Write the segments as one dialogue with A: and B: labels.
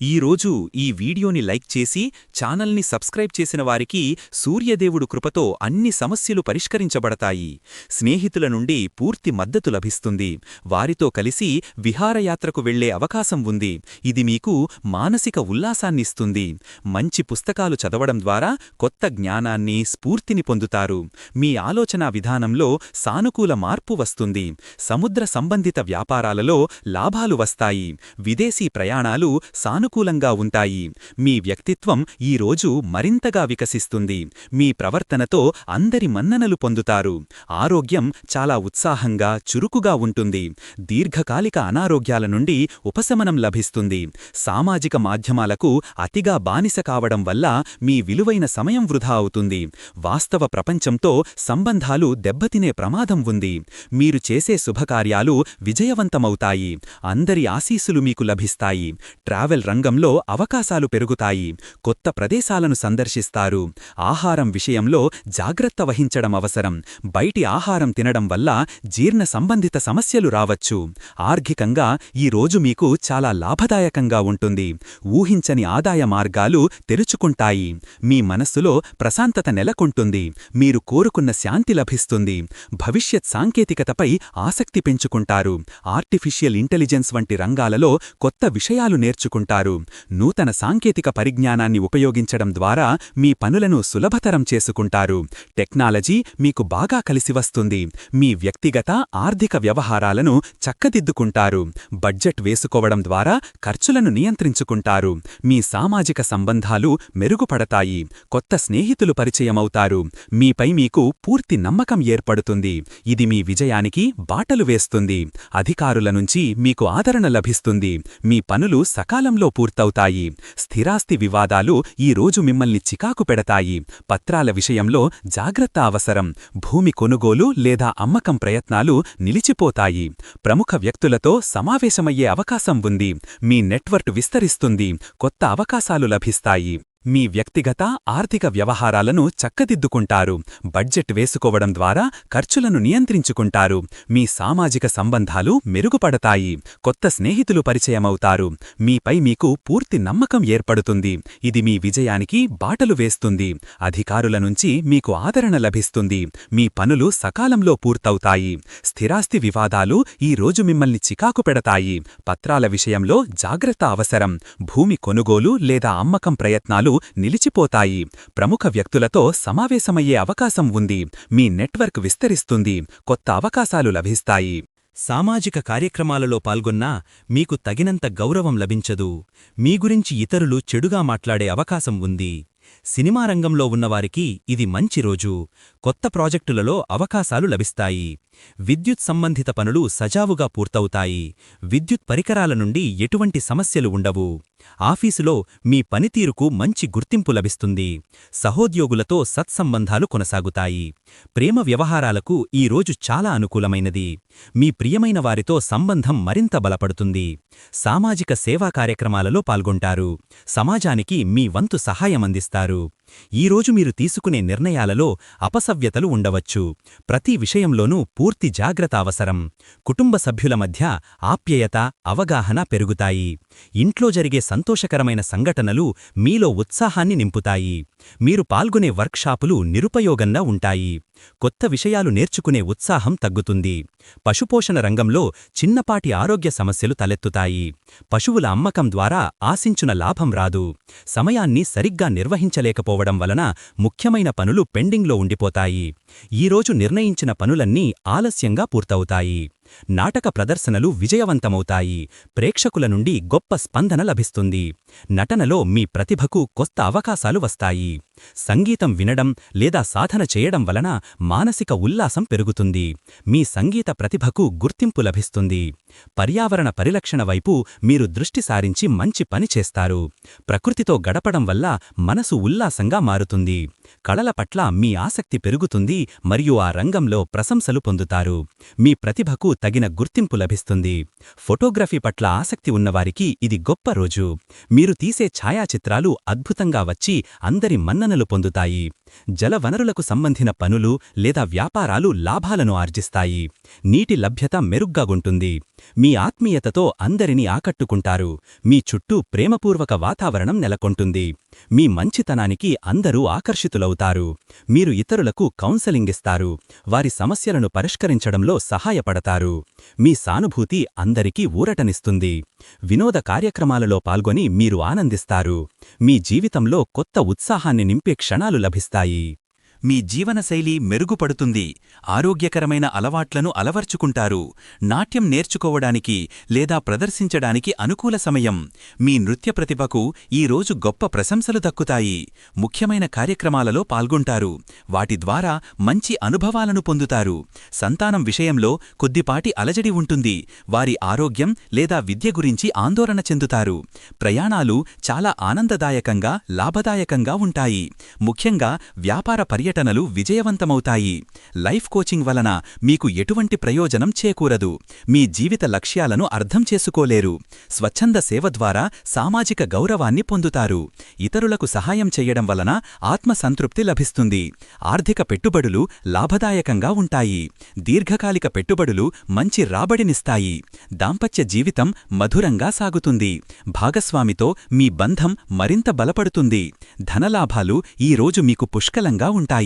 A: ఈరోజు ఈ వీడియోని లైక్ చేసి ఛానల్ని సబ్స్క్రైబ్ చేసిన వారికి సూర్యదేవుడు కృపతో అన్ని సమస్యలు పరిష్కరించబడతాయి. స్నేహితుల నుండి పూర్తి మద్దతు లభిస్తుంది. వారితో కలిసి విహారయాత్రకు వెళ్ళే అవకాశం ఉంది. ఇది మీకు మానసిక ఉల్లాసాన్నిస్తుంది. మంచి పుస్తకాలు చదవడం ద్వారా కొత్త జ్ఞానాన్ని స్ఫూర్తిని పొందుతారు. మీ ఆలోచనా విధానంలో సానుకూల మార్పు వస్తుంది. సముద్ర సంబంధిత వ్యాపారాలలో లాభాలు వస్తాయి. విదేశీ ప్రయాణాలు సాను సానుకూలంగా ఉంటాయి. మీ వ్యక్తిత్వం ఈరోజు మరింతగా వికసిస్తుంది. మీ ప్రవర్తనతో అందరి మన్ననలు పొందుతారు. ఆరోగ్యం చాలా ఉత్సాహంగా చురుకుగా ఉంటుంది. దీర్ఘకాలిక అనారోగ్యాల నుండి ఉపశమనం లభిస్తుంది. సామాజిక మాధ్యమాలకు అతిగా బానిస కావడం వల్ల మీ విలువైన సమయం వృధా అవుతుంది. వాస్తవ ప్రపంచంతో సంబంధాలు దెబ్బతినే ప్రమాదం ఉంది. మీరు చేసే శుభకార్యాలు విజయవంతమవుతాయి. అందరి ఆశీసులు మీకు లభిస్తాయి. ట్రావెల్ రంగంలో అవకాశాలు పెరుగుతాయి. కొత్త ప్రదేశాలను సందర్శిస్తారు. ఆహారం విషయంలో జాగ్రత్త వహించడం అవసరం. బయటి ఆహారం తినడం వల్ల జీర్ణ సంబంధిత సమస్యలు రావచ్చు. ఆర్థికంగా ఈ రోజు మీకు చాలా లాభదాయకంగా ఉంటుంది. ఊహించని ఆదాయ మార్గాలు తెరుచుకుంటాయి. మీ మనస్సులో ప్రశాంతత నెలకొంటుంది. మీరు కోరుకున్న శాంతి లభిస్తుంది. భవిష్యత్ సాంకేతికతపై ఆసక్తి పెంచుకుంటారు. ఆర్టిఫిషియల్ ఇంటెలిజెన్స్ వంటి రంగాలలో కొత్త విషయాలు నేర్చుకుంటారు. నూతన సాంకేతిక పరిజ్ఞానాన్ని ఉపయోగించడం ద్వారా మీ పనులను సులభతరం చేసుకుంటారు. టెక్నాలజీ మీకు బాగా కలిసి వస్తుంది. మీ వ్యక్తిగత ఆర్థిక వ్యవహారాలను చక్కదిద్దుకుంటారు. బడ్జెట్ వేసుకోవడం ద్వారా ఖర్చులను నియంత్రించుకుంటారు. మీ సామాజిక సంబంధాలు మెరుగుపడతాయి. కొత్త స్నేహితులు పరిచయమవుతారు. మీపై మీకు పూర్తి నమ్మకం ఏర్పడుతుంది. ఇది మీ విజయానికి బాటలు వేస్తుంది. అధికారుల నుంచి మీకు ఆదరణ లభిస్తుంది. మీ పనులు సకాలంలో పూర్తవుతాయి. స్థిరాస్తి వివాదాలు ఈ రోజు మిమ్మల్ని చికాకు పెడతాయి. పత్రాల విషయంలో జాగ్రత్త అవసరం. భూమి కొనుగోలు లేదా అమ్మకం ప్రయత్నాలు నిలిచిపోతాయి. ప్రముఖ వ్యక్తులతో సమావేశమయ్యే అవకాశం ఉంది. మీ నెట్వర్క్ విస్తరిస్తుంది. కొత్త అవకాశాలు లభిస్తాయి. మీ వ్యక్తిగత ఆర్థిక వ్యవహారాలను చక్కదిద్దుకుంటారు. బడ్జెట్ వేసుకోవడం ద్వారా ఖర్చులను నియంత్రించుకుంటారు. మీ సామాజిక సంబంధాలు మెరుగుపడతాయి. కొత్త స్నేహితులు పరిచయమవుతారు. మీపై మీకు పూర్తి నమ్మకం ఏర్పడుతుంది. ఇది మీ విజయానికి బాటలు వేస్తుంది. అధికారుల నుంచి మీకు ఆదరణ లభిస్తుంది. మీ పనులు సకాలంలో పూర్తవుతాయి. స్థిరాస్తి వివాదాలు ఈ రోజు మిమ్మల్ని చికాకు పెడతాయి. పత్రాల విషయంలో జాగ్రత్త అవసరం. భూమి కొనుగోలు లేదా అమ్మకం ప్రయత్నాలు నిలిచిపోతాయి. ప్రముఖ వ్యక్తులతో సమావేశమయ్యే అవకాశం ఉంది. మీ నెట్వర్క్ విస్తరిస్తుంది. కొత్త అవకాశాలు లభిస్తాయి. సామాజిక కార్యక్రమాలలో పాల్గొన్నా మీకు తగినంత గౌరవం లభించదు. మీ గురించి ఇతరులు చెడుగా మాట్లాడే అవకాశం ఉంది. సినిమా రంగంలో ఉన్నవారికి ఇది మంచి రోజు. కొత్త ప్రాజెక్టులలో అవకాశాలు లభిస్తాయి. విద్యుత్ సంబంధిత పనులు సజావుగా పూర్తవుతాయి. విద్యుత్ పరికరాల నుండి ఎటువంటి సమస్యలు ఉండవు. ఆఫీసులో మీ పనితీరుకు మంచి గుర్తింపు లభిస్తుంది. సహోద్యోగులతో సత్సంబంధాలు కొనసాగుతాయి. ప్రేమ వ్యవహారాలకు ఈ రోజు చాలా అనుకూలమైనది. మీ ప్రియమైన వారితో సంబంధం మరింత బలపడుతుంది. సామాజిక సేవా కార్యక్రమాలలో పాల్గొంటారు. సమాజానికి మీ వంతు సహాయం అందిస్తారు. ఈరోజు మీరు తీసుకునే నిర్ణయాలలో అపసవ్యతలు ఉండవచ్చు. ప్రతి విషయంలోనూ పూర్తి పూర్తి జాగ్రత్త అవసరం కుటుంబ సభ్యుల మధ్య ఆప్యయత అవగాహన పెరుగుతాయి. ఇంట్లో జరిగే సంతోషకరమైన సంఘటనలు మీలో ఉత్సాహాన్ని నింపుతాయి. మీరు పాల్గొనే వర్క్షాపులు నిరుపయోగంగా ఉంటాయి. కొత్త విషయాలు నేర్చుకునే ఉత్సాహం తగ్గుతుంది. పశుపోషణ రంగంలో చిన్నపాటి ఆరోగ్య సమస్యలు తలెత్తుతాయి. పశువుల అమ్మకం ద్వారా ఆశించున లాభం రాదు. సమయాన్ని సరిగ్గా నిర్వహించలేకపోవడం వలన ముఖ్యమైన పనులు పెండింగ్లో ఉండిపోతాయి. ఈరోజు నిర్ణయించిన పనులన్నీ ఆలస్యంగా పూర్తవుతాయి. నాటక ప్రదర్శనలు విజయవంతమవుతాయి. ప్రేక్షకుల నుండి గొప్ప స్పందన లభిస్తుంది. నటనలో మీ ప్రతిభకు కొత్త అవకాశాలు వస్తాయి. సంగీతం వినడం లేదా సాధన చేయడం వలన మానసిక ఉల్లాసం పెరుగుతుంది. మీ సంగీత ప్రతిభకు గుర్తింపు లభిస్తుంది.
B: పర్యావరణ పరిరక్షణ వైపు మీరు దృష్టి సారించి మంచి పని చేస్తారు. ప్రకృతితో గడపడం వల్ల మనసు ఉల్లాసంగా మారుతుంది. కళల పట్ల మీ ఆసక్తి పెరుగుతుంది మరియు ఆ రంగంలో ప్రశంసలు పొందుతారు. మీ ప్రతిభకు తగిన గుర్తింపు లభిస్తుంది. ఫోటోగ్రఫీ పట్ల ఆసక్తి ఉన్నవారికి ఇది గొప్ప రోజు. మీరు తీసే ఛాయాచిత్రాలు అద్భుతంగా వచ్చి అందరి మన్ననలు పొందుతాయి. జలవనరులకు సంబంధిన పనులు లేదా వ్యాపారాలు లాభాలను ఆర్జిస్తాయి. నీటి లభ్యత మెరుగ్గాగుంటుంది మీ ఆత్మీయతతో అందరినీ ఆకట్టుకుంటారు. మీ చుట్టూ ప్రేమపూర్వక వాతావరణం నెలకొంటుంది. మీ మంచితనానికి అందరూ ఆకర్షితులవుతారు. మీరు ఇతరులకు కౌన్సెలింగ్ ఇస్తారు వారి సమస్యలను పరిష్కరించడంలో సహాయపడతారు. మీ సానుభూతి అందరికీ ఊరటనిస్తుంది. వినోద కార్యక్రమాలలో పాల్గొని మీరు ఆనందిస్తారు. మీ జీవితంలో కొత్త ఉత్సాహాన్ని నింపే క్షణాలు లభిస్తాయి.
A: మీ జీవనశైలి మెరుగుపడుతుంది. ఆరోగ్యకరమైన అలవాట్లను అలవర్చుకుంటారు. నాట్యం నేర్చుకోవడానికి లేదా ప్రదర్శించడానికి అనుకూల సమయం. మీ నృత్య ప్రతిభకు ఈరోజు గొప్ప ప్రశంసలు దక్కుతాయి. ముఖ్యమైన కార్యక్రమాలలో పాల్గొంటారు. వాటి ద్వారా మంచి అనుభవాలను పొందుతారు. సంతానం విషయంలో కొద్దిపాటి అలజడి ఉంటుంది. వారి ఆరోగ్యం లేదా విద్య గురించి ఆందోళన చెందుతారు. ప్రయాణాలు చాలా ఆనందదాయకంగా లాభదాయకంగా ఉంటాయి. ముఖ్యంగా వ్యాపార పర్యటనలు విజయవంతమవుతాయి. లైఫ్ కోచింగ్ వలన మీకు ఎటువంటి ప్రయోజనం చేకూరదు. మీ జీవిత లక్ష్యాలను అర్థం చేసుకోలేరు. స్వచ్ఛంద సేవ ద్వారా సామాజిక గౌరవాన్ని పొందుతారు. ఇతరులకు సహాయం చెయ్యడం వలన ఆత్మసంతృప్తి లభిస్తుంది. ఆర్థిక పెట్టుబడులు లాభదాయకంగా ఉంటాయి. దీర్ఘకాలిక పెట్టుబడులు మంచి రాబడినిస్తాయి. దాంపత్య జీవితం మధురంగా సాగుతుంది. భాగస్వామితో మీ బంధం మరింత బలపడుతుంది. ధనలాభాలు ఈ రోజు మీకు పుష్కలంగా ఉంటాయి.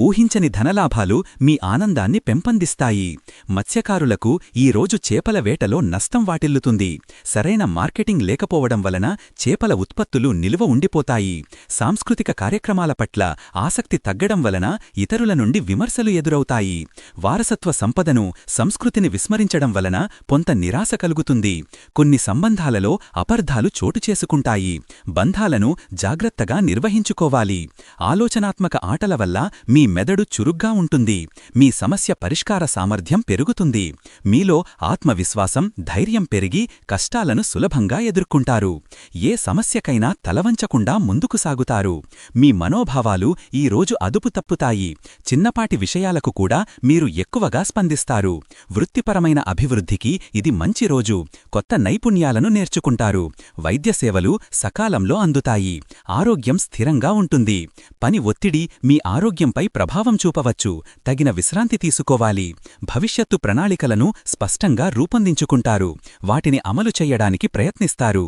A: ఊహించని ధనలాభాలు మీ ఆనందాన్ని పెంపొందిస్తాయి. మత్స్యకారులకు ఈ రోజు చేపల వేటలో నష్టం వాటిల్లుతుంది. సరైన మార్కెటింగ్ లేకపోవడం వలన చేపల ఉత్పత్తులు నిలువ ఉండిపోతాయి. సాంస్కృతిక కార్యక్రమాల పట్ల ఆసక్తి తగ్గడం వలన ఇతరుల నుండి విమర్శలు ఎదురవుతాయి. వారసత్వ సంపదను సంస్కృతిని విస్మరించడం వలన పొంత నిరాశ కలుగుతుంది. కొన్ని సంబంధాలలో అపర్ధాలు చోటు చేసుకుంటాయి. బంధాలను జాగ్రత్తగా నిర్వహించుకోవాలి. ఆలోచనాత్మక ఆటల వల్ల మీ మెదడు చురుగ్గా ఉంటుంది. మీ సమస్య పరిష్కార సామర్థ్యం పెరుగుతుంది. మీలో ఆత్మవిశ్వాసం ధైర్యం పెరిగి కష్టాలను సులభంగా ఎదుర్కొంటారు. ఏ సమస్యకైనా తలవంచకుండా ముందుకు సాగుతారు. మీ మనోభావాలు ఈ రోజు అదుపు తప్పుతాయి. చిన్నపాటి విషయాలకు కూడా మీరు ఎక్కువగా స్పందిస్తారు. వృత్తిపరమైన అభివృద్ధికి ఇది మంచి రోజు. కొత్త నైపుణ్యాలను నేర్చుకుంటారు. వైద్య సేవలు సకాలంలో అందుతాయి. ఆరోగ్యం స్థిరంగా ఉంటుంది. పని ఒత్తిడి మీ ఆరోగ్యంపై ప్రభావం చూపవచ్చు. తగిన విశ్రాంతి తీసుకోవాలి. భవిష్యత్తు ప్రణాళికలను స్పష్టంగా రూపొందించుకుంటారు. వాటిని అమలు చెయ్యడానికి ప్రయత్నిస్తారు.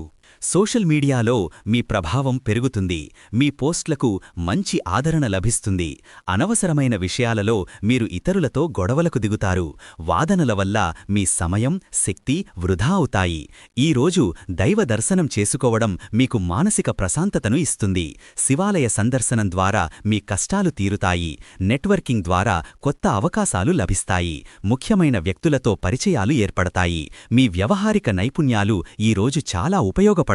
B: సోషల్ మీడియాలో మీ ప్రభావం పెరుగుతుంది మీ పోస్ట్లకు మంచి ఆదరణ లభిస్తుంది. అనవసరమైన విషయాలలో మీరు ఇతరులతో గొడవలకు దిగుతారు. వాదనల వల్ల మీ సమయం శక్తి వృధా అవుతాయి. ఈరోజు దైవ దర్శనం చేసుకోవడం మీకు మానసిక ప్రశాంతతను ఇస్తుంది. శివాలయ సందర్శనం ద్వారా మీ కష్టాలు తీరుతాయి. నెట్వర్కింగ్ ద్వారా కొత్త అవకాశాలు లభిస్తాయి. ముఖ్యమైన వ్యక్తులతో పరిచయాలు ఏర్పడతాయి. మీ వ్యవహారిక నైపుణ్యాలు ఈరోజు చాలా ఉపయోగపడతాయి.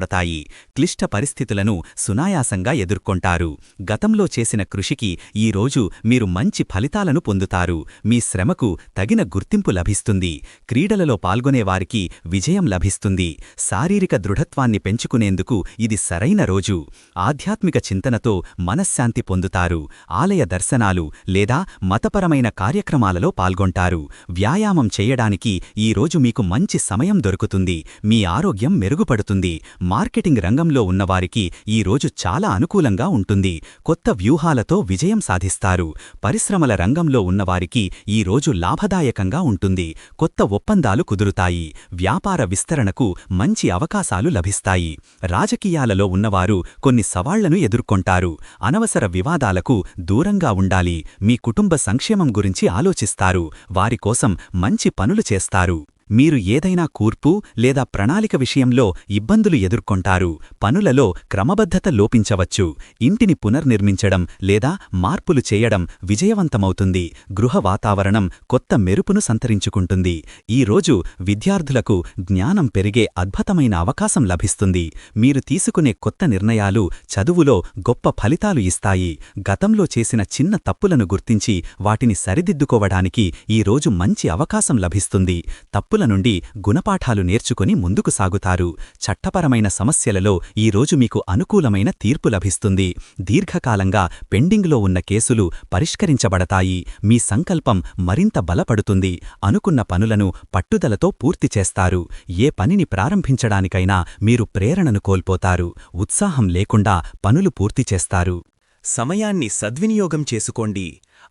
B: క్లిష్ట పరిస్థితులను సునాయాసంగా ఎదుర్కొంటారు. గతంలో చేసిన కృషికి ఈరోజు మీరు మంచి ఫలితాలను పొందుతారు. మీ శ్రమకు తగిన గుర్తింపు లభిస్తుంది. క్రీడలలో పాల్గొనేవారికి విజయం లభిస్తుంది. శారీరక దృఢత్వాన్ని పెంచుకునేందుకు ఇది సరైన రోజు. ఆధ్యాత్మిక చింతనతో మనశ్శాంతి పొందుతారు. ఆలయ దర్శనాలు లేదా మతపరమైన కార్యక్రమాలలో పాల్గొంటారు. వ్యాయామం చేయడానికి ఈరోజు మీకు మంచి సమయం దొరుకుతుంది. మీ ఆరోగ్యం మెరుగుపడుతుంది. మార్కెటింగ్ రంగంలో ఉన్నవారికి ఈ రోజు చాలా అనుకూలంగా ఉంటుంది. కొత్త వ్యూహాలతో విజయం సాధిస్తారు. పరిశ్రమల రంగంలో ఉన్నవారికి ఈ రోజు లాభదాయకంగా ఉంటుంది. కొత్త ఒప్పందాలు కుదురుతాయి. వ్యాపార విస్తరణకు మంచి అవకాశాలు లభిస్తాయి. రాజకీయాలలో ఉన్నవారు కొన్ని సవాళ్ళను ఎదుర్కొంటారు. అనవసర వివాదాలకు దూరంగా ఉండాలి. మీ కుటుంబ సంక్షేమం గురించి ఆలోచిస్తారు. వారి కోసం మంచి పనులు చేస్తారు. మీరు ఏదైనా కూర్పు లేదా ప్రణాళిక విషయంలో ఇబ్బందులు ఎదుర్కొంటారు పనులలో క్రమబద్ధత లోపించవచ్చు ఇంటిని పునర్నిర్మించడం లేదా మార్పులు చేయడం విజయవంతమవుతుంది గృహ వాతావరణం కొత్త మెరుపును సంతరించుకుంటుంది. ఈరోజు విద్యార్థులకు జ్ఞానం పెరిగే అద్భుతమైన అవకాశం లభిస్తుంది. మీరు తీసుకునే కొత్త నిర్ణయాలు చదువులో గొప్ప ఫలితాలు ఇస్తాయి. గతంలో చేసిన చిన్న తప్పులను గుర్తించి వాటిని సరిదిద్దుకోవడానికి ఈ రోజు మంచి అవకాశం లభిస్తుంది. తప్పుల తప్పుల నుండి గుణపాఠాలు నేర్చుకుని ముందుకు సాగుతారు. చట్టపరమైన సమస్యలలో ఈరోజు మీకు అనుకూలమైన తీర్పు లభిస్తుంది. దీర్ఘకాలంగా పెండింగ్లో ఉన్న కేసులు పరిష్కరించబడతాయి. మీ సంకల్పం మరింత బలపడుతుంది. అనుకున్న పనులను పట్టుదలతో పూర్తి చేస్తారు. ఏ పనిని ప్రారంభించడానికైనా మీరు ప్రేరణను కోల్పోతారు. ఉత్సాహం లేకుండా పనులు పూర్తి చేస్తారు.
A: సమయాన్ని సద్వినియోగం చేసుకోండి.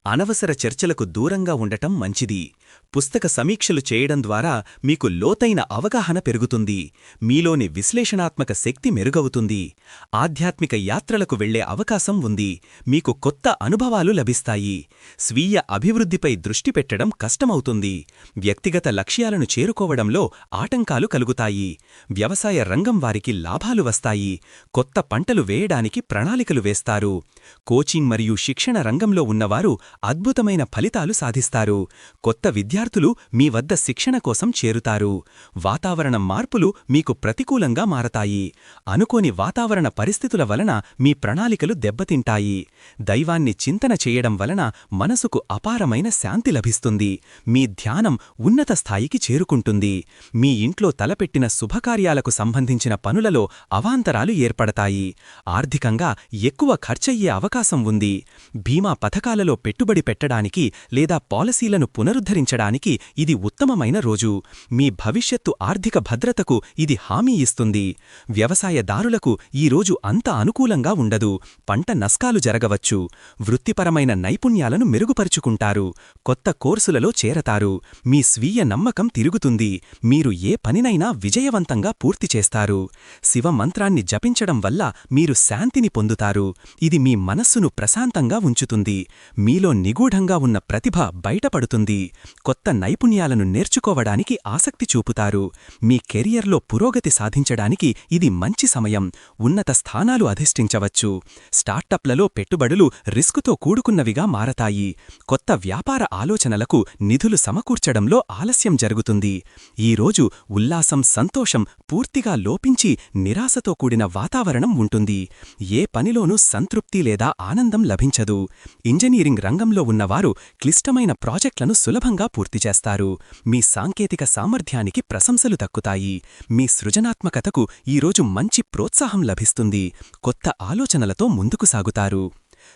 A: అనవసర చర్చలకు దూరంగా ఉండటం మంచిది. పుస్తక సమీక్షలు చేయడం ద్వారా మీకు లోతైన అవగాహన పెరుగుతుంది మీలోని విశ్లేషణాత్మక శక్తి మెరుగవుతుంది ఆధ్యాత్మిక యాత్రలకు వెళ్ళే అవకాశం ఉంది మీకు కొత్త అనుభవాలు లభిస్తాయి స్వీయ అభివృద్ధిపై దృష్టి పెట్టడం కష్టమవుతుంది వ్యక్తిగత లక్ష్యాలను చేరుకోవడంలో ఆటంకాలు కలుగుతాయి వ్యవసాయ రంగం వారికి లాభాలు వస్తాయి కొత్త పంటలు వేయడానికి ప్రణాళికలు వేస్తారు కోచింగ్ మరియు శిక్షణ రంగంలో ఉన్నవారు అద్భుతమైన ఫలితాలు సాధిస్తారు కొత్త విద్యార్థులు మీ వద్ద శిక్షణ కోసం చేరుతారు. వాతావరణ మార్పులు మీకు ప్రతికూలంగా మారతాయి. అనుకోని వాతావరణ పరిస్థితుల వలన మీ ప్రణాళికలు దెబ్బతింటాయి. దైవాన్ని చింతన చేయడం వలన మనసుకు అపారమైన శాంతి లభిస్తుంది. మీ ధ్యానం ఉన్నత స్థాయికి చేరుకుంటుంది. మీ ఇంట్లో తలపెట్టిన శుభకార్యాలకు సంబంధించిన పనులలో అవాంతరాలు ఏర్పడతాయి. ఆర్థికంగా ఎక్కువ ఖర్చయ్యే అవకాశం ఉంది. బీమా పథకాలలో పెట్టుబడి పెట్టడానికి లేదా పాలసీలను పునరుద్ధరించడానికి ఇది ఉత్తమమైన రోజు. మీ భవిష్యత్తు ఆర్థిక భద్రతకు ఇది హామీ ఇస్తుంది. వ్యవసాయదారులకు ఈ రోజు అంత అనుకూలంగా ఉండదు. పంట నష్టాలు జరగవచ్చు. వృత్తిపరమైన నైపుణ్యాలను మెరుగుపరుచుకుంటారు. కొత్త కోర్సులలో చేరతారు. మీ స్వీయ నమ్మకం తిరుగుతుంది. మీరు ఏ పనినైనా విజయవంతంగా పూర్తి చేస్తారు. శివ మంత్రాన్ని జపించడం వల్ల మీరు శాంతిని పొందుతారు. ఇది మీ మనస్సును ప్రశాంతంగా ఉంచుతుంది. మీలో నిగూఢంగా ఉన్న ప్రతిభ బయటపడుతుంది. కొత్త నైపుణ్యాలను నేర్చుకోవడానికి ఆసక్తి చూపుతారు. మీ కెరియర్లో పురోగతి సాధించడానికి ఇది మంచి సమయం. ఉన్నత స్థానాలు అధిష్ఠించవచ్చు. స్టార్టప్లలో పెట్టుబడులు రిస్కుతో కూడుకున్నవిగా మారతాయి. కొత్త వ్యాపార ఆలోచనలకు నిధులు సమకూర్చడంలో ఆలస్యం జరుగుతుంది. ఈరోజు ఉల్లాసం సంతోషం పూర్తిగా లోపించి నిరాశతో కూడిన వాతావరణం ఉంటుంది. ఏ పనిలోనూ సంతృప్తి లేదా ఆనందం లభించదు. ఇంజనీరింగ్ రంగంలో ఉన్నవారు క్లిష్టమైన ప్రాజెక్టులను సులభంగా పూర్తి చేస్తారు. మీ సాంకేతిక సామర్థ్యానికి ప్రశంసలు దక్కుతాయి. మీ సృజనాత్మకతకు ఈరోజు మంచి ప్రోత్సాహం లభిస్తుంది. కొత్త ఆలోచనలతో ముందుకు సాగుతారు.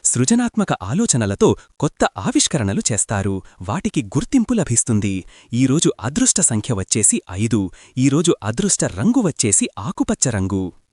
A: సృజనాత్మక ఆలోచనలతో కొత్త ఆవిష్కరణలు చేస్తారు. వాటికి గుర్తింపు లభిస్తుంది. ఈరోజు అదృష్ట సంఖ్య వచ్చేసి ఐదు. ఈరోజు అదృష్ట రంగు వచ్చేసి ఆకుపచ్చ రంగు.